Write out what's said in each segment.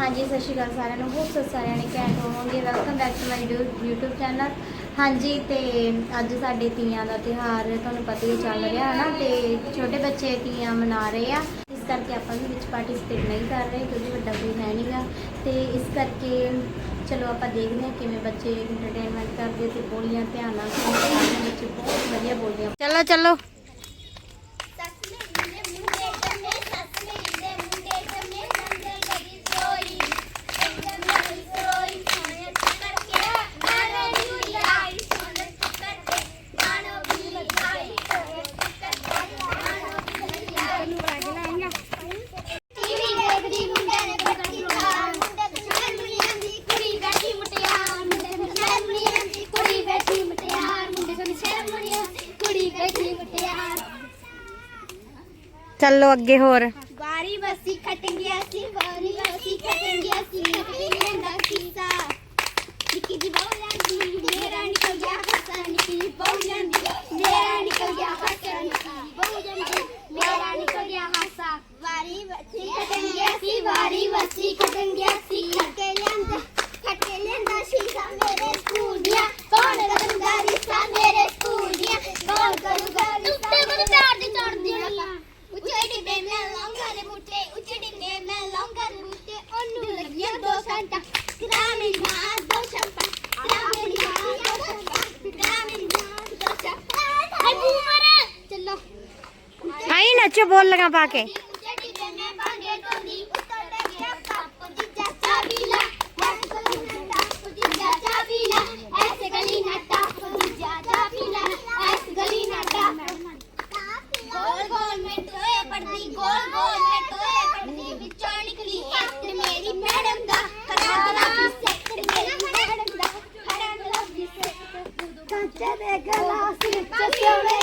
ਹਾਂਜੀ, ਸਤਿ ਸ਼੍ਰੀ ਅਕਾਲ ਸਾਰਿਆਂ ਨੂੰ। ਹੋਪ ਤੁਸੀਂ ਸਾਰਿਆਂ ਨੇ ਘੈਂਟ ਹੋਵੋਗੇ। Welcome back to my YouTube channel ਹਾਂਜੀ, ਤੇ ਅੱਜ ਸਾਡੇ ਤੀਆਂ ਦਾ ਤਿਉਹਾਰ ਤੁਹਾਨੂੰ ਪਤਾ ਹੀ ਚੱਲ ਰਿਹਾ ਹੈ ਨਾ ਤੇ ਛੋਟੇ ਬੱਚੇ ਤੀਆਂ ਮਨਾ ਰਹੇ ਆ। ਇਸ ਕਰਕੇ ਆਪਾਂ ਵੀ ਵਿੱਚ ਪਾਰਟਿਸਿਪੇਟ ਨਹੀਂ ਕਰ ਰਹੇ, ਕਿਉਂਕਿ ਵੱਡਾ ਕੋਈ ਹੈ ਨਹੀਂਗਾ ਤੇ ਇਸ ਕਰਕੇ ਚਲੋ ਆਪਾਂ ਦੇਖਦੇ ਹਾਂ ਕਿਵੇਂ ਬੱਚੇ ਐਂਟਰਟੇਨਮੈਂਟ ਕਰਦੇ ਤੇ ਬੋਲੀਆਂ ਧਿਆਨ ਨਾਲ ਸੁਣਦੇ ਬੱਚੇ ਬਹੁਤ ਵਧੀਆ ਬੋਲੀਆਂ। ਚਲੋ ਚਲੋ। ਚੱਲੋ ਅੱਗੇ ਹੋਰ ਵਾਰੀ ਵਸੀ ਖਟ ਗਿਆ ਸੀ ਵਾਰੀ ਵਸੀ ਖਟ ਗਿਆ ਸੀ ਨਿਕਲੀ ਦਾ ਸੀਸਾ ਨਿੱਕੀ ਜੀ ਬਹੁ ਜਾਂਦੀ ਮੇਰਾ ਨਿਕਲ ਗਿਆ ਹੱਸਾ ਨਿੱਕੀ ਜੀ ਬਹੁ ਜਾਂਦੀ ਮੇਰਾ ਨਿਕਲ ਗਿਆ ਹੱਸਾ ਨਿੱਕੀ ਜੀ ਬਹੁ ਜਾਂਦੀ ਮੇਰਾ ਨਿਕਲ ਗਿਆ ਹੱਸਾ ਵਾਰੀ ਵਸੀ ਖਟ ਗਿਆ ਸੀ ਵਾਰੀ ਵਸੀ ਖਟ ਗਿਆ ਸੀ ನೀನು ಹಚ್ಚೋ ಬೋಲ್ ಪಾಕೆ Just your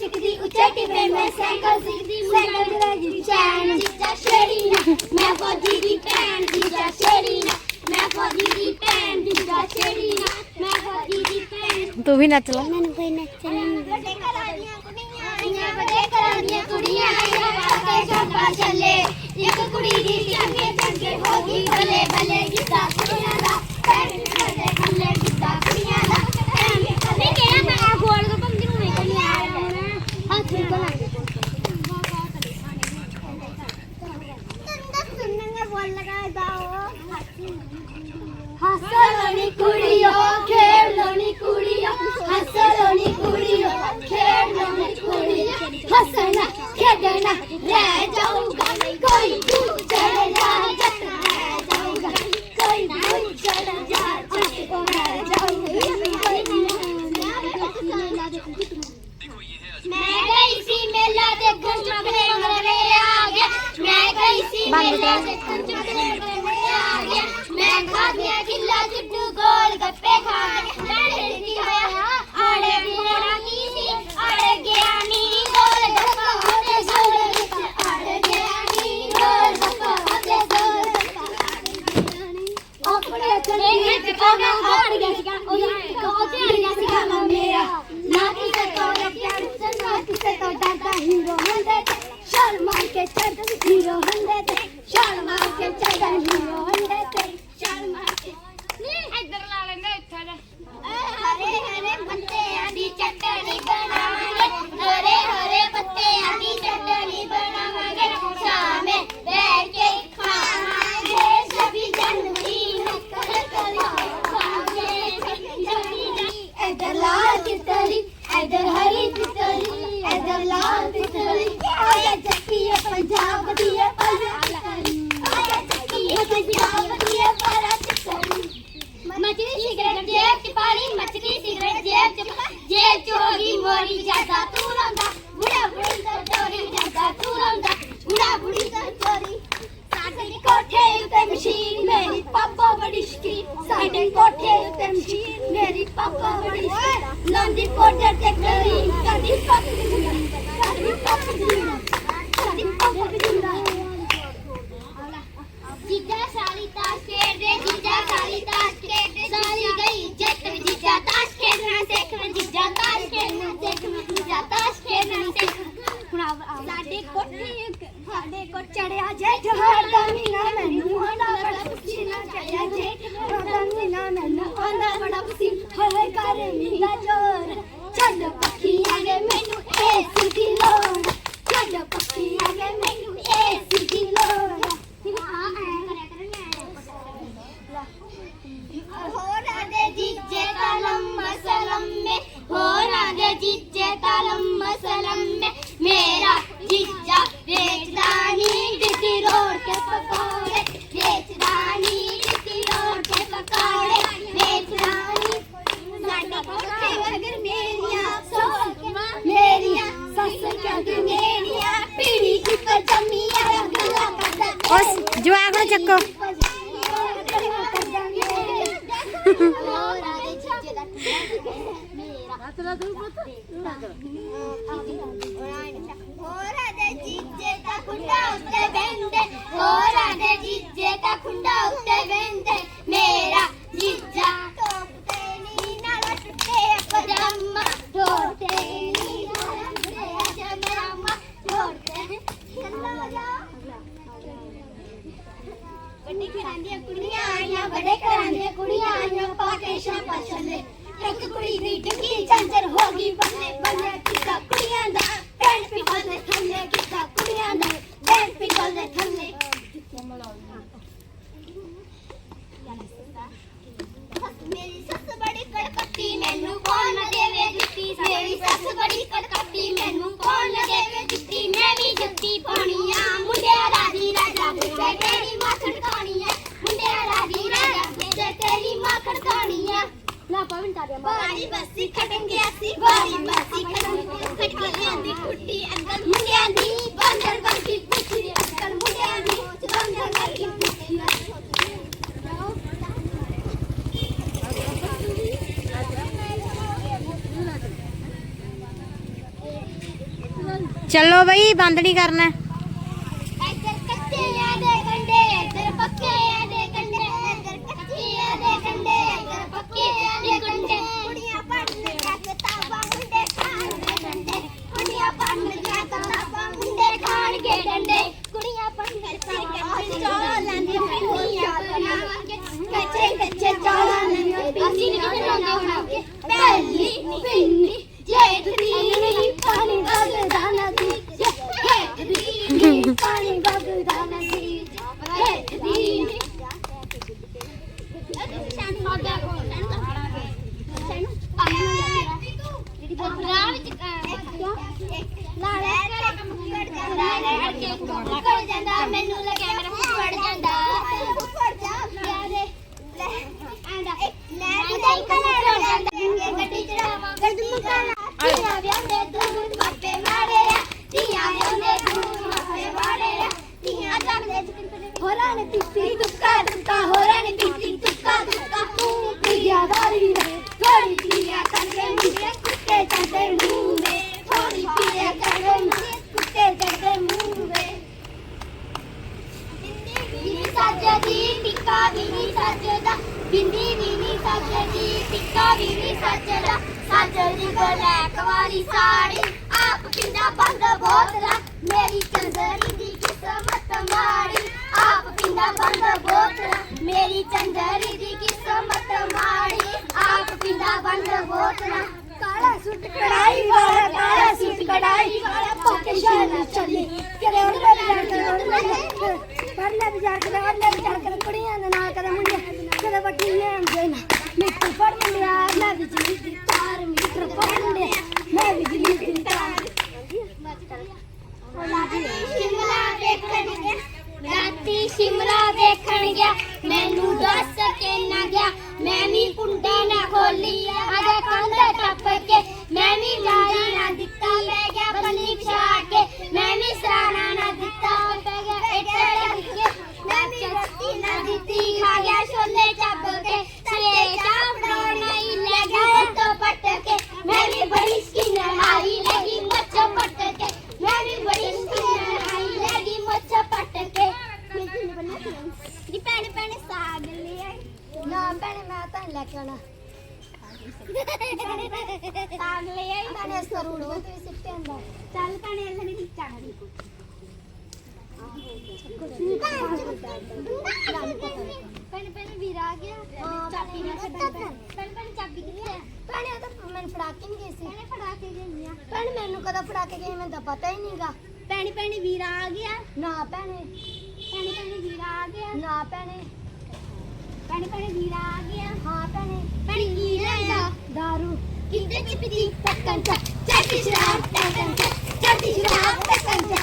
ਸਿੱਖਦੀ ਉੱਚੇ ਟਿੱਬੇ ਮੈਂ ਸਾਈਕਲ ਸਿੱਖਦੀ ਸਾਈਕਲ ਚਲਾਈ ਚੈਨ ਜੀਜਾ ਸ਼ੇਰੀ ਨਾ। ਮੈਂ ਫੌਜੀ ਦੀ ਭੈਣ ਜੀਜਾ ਸ਼ੇਰੀ ਨਾ। ਮੈਂ ਫੌਜੀ ਦੀ ਭੈਣ ਜੀਜਾ ਸ਼ੇਰੀ ਨਾ। ਮੈਂ ਫੌਜੀ ਦੀ ਭੈਣ ਤੂੰ ਵੀ ਨੱਚ ਲੈ। ਮੈਨੂੰ ਕੋਈ ਨੱਚਣ ਨਹੀਂ ਵੱਡੇ ਘਰਾਂ ਦੀਆਂ ਕੁੜੀਆਂ ਆਈਆਂ ਵੱਡੇ ਘਰਾਂ ਦੀਆਂ ਕੁੜੀਆਂ ਆਈਆਂ ਵਾਕੇ ਛਾਪਾ ਚੱਲੇ ਇੱਕ ਕੁੜੀ ਦੀ ਚੰਗੇ ਚੰਗੇ ਹੋ ਗਈ ਬੱਲੇ ਬੱਲੇ ਗਿੱਧਾ ਕੁੜੀਆਂ ਛੱਡਣਾ ਰਹਿ ਜਾਊਗਾ। ਕੋਈ ਦੂਜੜ ਜਾ ਜੱਟਣਾ ਰਹਿ ਜਾਊਗਾ। ਕੋਈ ਦੂਜੜ ਜਾ ਜੱਟਣਾ ਰਹਿ ਜਾਊਗਾ। ਮੈਂ ਗਈ ਸੀ ਮੇਲਾ ਦੇਖਣ ਮਗਰੇ ਮਗਰੇ ਆ ਗਿਆ। ਮੈਂ ਗਈ ਸੀ ਮੇਲਾ ਦੇਖਣ ਮਗਰੇ ਮਗਰੇ ਆ ਗਿਆ। ਮੈਂ ਖਾਧਿਆ ਗਿੱਲਾ ਜੁੱਟੂ ਗੋਲ આવી જતા ਸਾਡੇ ਕੋਠੇ ਸਾਡੇ ਕੋ ਚੜਿਆ ਜੇਠ ਮਾਰਦਾ ਮੀਨਾ ਮੈਨੂੰ ਆਂਦਾ ਬੜਾ ਪਸੀਨਾ ਚੜਿਆ ਜੇਠ ਮਾਰਦਾ ਮੀਨਾ ਮੈਨੂੰ ਆਂਦਾ ਬੜਾ ਪਸੀਨਾ ਹੋਏ ਕਰੇ ਮੀਨਾ ਚੋਰ ਚੱਲ ਚੱਲੋ ਬਈ ਬੰਦ ਨਹੀਂ ਕਰਨਾ। ਕੱਚੇ ਕੱਚੇ ਆ ਦੇ ਕੰਡੇ ਇੱਧਰ ਕੱਚੇ ਕੱਚੇ ਕੱਚੇ ਚੌਲਾਂ ਦੀਆਂ ਪਿੰਨੀਆਂ ਪਹਿਲੀ ਪਿੰਨੀ जय धनी पाणी होराने तिती तुक्का तुक्का होराने तिती तुक्का तुक्का तू प्रिया वाली रे थोड़ी प्रिया करवे मुझे कुत्ते चढ़े मुंह में थोड़ी प्रिया करवे मुझे कुत्ते चढ़े मुंह में बिंदी सजदी टिक्का बिनी सजदा बिंदी बिनी सजदी टिक्का बिनी सजदा सजदी ब्लैक वाली साड़ी आप पिंदा बंद बोतला मेरी चंदरी दी किस्मत माड़ी ਆਪ ਪਿੰਦਾ ਬੰਦ ਬੋਤਲ ਮੇਰੀ ਚੰਦਰੀ ਦੀ ਕਿਸਮਤ ਮਾੜੀ, ਆਪ ਪਿੰਦਾ ਬੰਦ ਬੋਤਲ ਕਾਲਾ ਸੁੱਟ, ਕੜਾਈ ਵਾਲਾ, ਕਾਲਾ ਸੁੱਟ, ਕੜਾਈ ਵਾਲਾ, ਪੱਕੇ ਸ਼ਾਨ ਚੱਲੀ। ਕਰੇ ਉਹਨਾਂ ਦੇ ਲੜਕੇ ਉਹਨਾਂ ਪਰਲੇ ਵਿਚਾਰ ਕਰੇ ਉਹਨੇ ਵਿਚਾਰ ਕਰੇ ਕੁੜੀਆਂ ਦੇ ਨਾਲ ਕਰੇ ਮੁੰਡਿਆਂ ਕਦੇ ਵੱਡੀ ਨੇ ਆਉਂਦੇ ਨਾ ਮਿੱਟੀ ਫੜ ਲਿਆ ਨਾ ਵਿਚੀ ਅਸੀਂ ਸ਼ਿਮਲਾ ਦੇਖਣ ਗਿਆ। ਮੈਨੂੰ ਦੱਸ ਕੇ ਨਾ ਗਿਆ। ਮੈਂ ਵੀ ਕੁੰਡੀ ਨਾ ਖੋਲੀ ਅਜੇ ਕੰਧ ਟੱਪ ਕੇ ਮੈਂ ਵੀ ਲਾ జన పడేస్తారు ਸੀ। ਫੜਾ ਕੇ ਗਈ ਆ। ਮੈਨੂੰ ਕਦੋਂ ਫੜਾ ਕੇ ਪਤਾ ਹੀ ਨਹੀਂਗਾ ਭੈਣੇ ਭੈਣੇ ਵੀਰਾ ਆ ਗਿਆ। ਨਾ ਭੈਣੇ। ਭੈਣੇ ਭੈਣੇ ਵੀਰਾ ਆ ਗਿਆ। ਨਾ ਭੈਣੇ। ਭੈਣੇ ਭੈਣੇ ਹੀਰਾ ਆ ਗਿਆ। ਹਾਂ ਭੈਣੇ ਭੈਣੇ ਕੀ ਲੈਂਦਾ दारू ਕਿੱਦਾਂ ਚ ਪੀਤੀ ਟੱਕਣ ਚ ਚਾਟੀ ਸ਼ਰਾਬ ਟੱਕਣ ਚ ਚਾਟੀ ਸ਼ਰਾਬ ਟੱਕਣ ਚ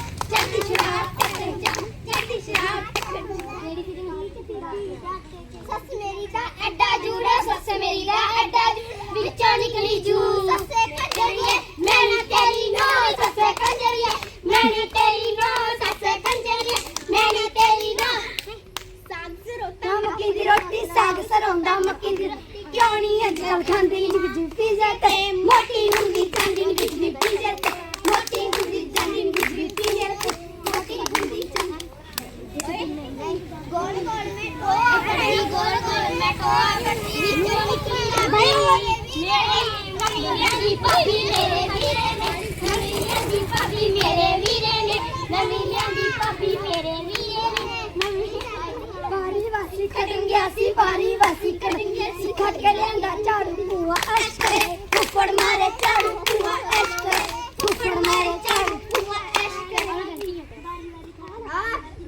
करेंगे ऐसी बारी वैसी झाड़ू मारे झाड़ू मारे झाड़ू गाना।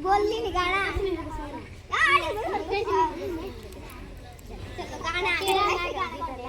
गाड़ी गाना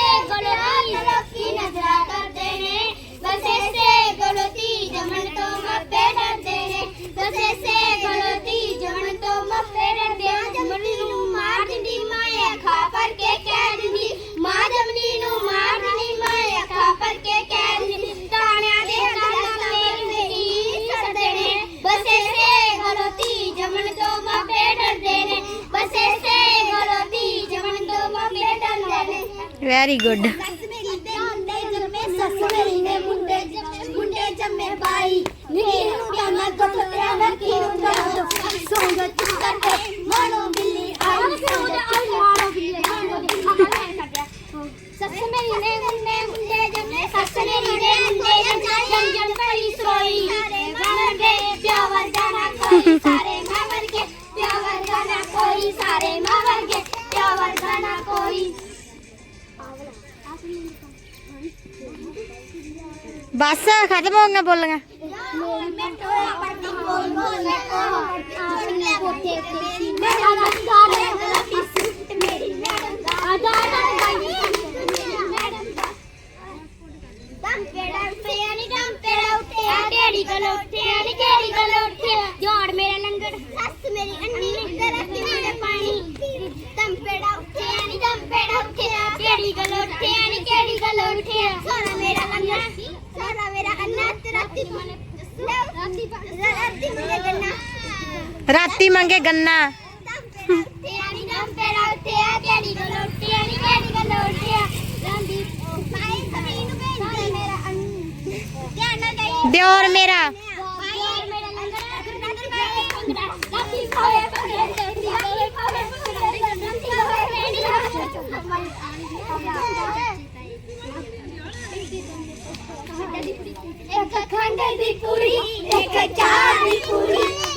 very good. பதிமூணு போடலங்க. रोटी मांगे गन्ना। देवर मेरा। एक खंड दी पूरी एक चार दी पूरी।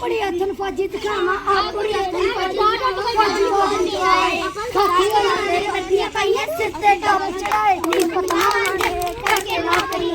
ਆਪਣੀ ਅਥਨ ਫਾਜੀ ਦਿਖਾਵਾਂ ਆਪਣੀ ਅਥਨ ਫਾਜੀ ਫਾਜੀ ਹੋਣੀ ਆਏ ਖਾਤੀ ਪਾਈਆਂ ਸਿਰ ਤੇ ਟੋਪ ਚੜਾਏ ਨਹੀਂ ਪਤਾ ਕਰਕੇ ਨੌਕਰੀ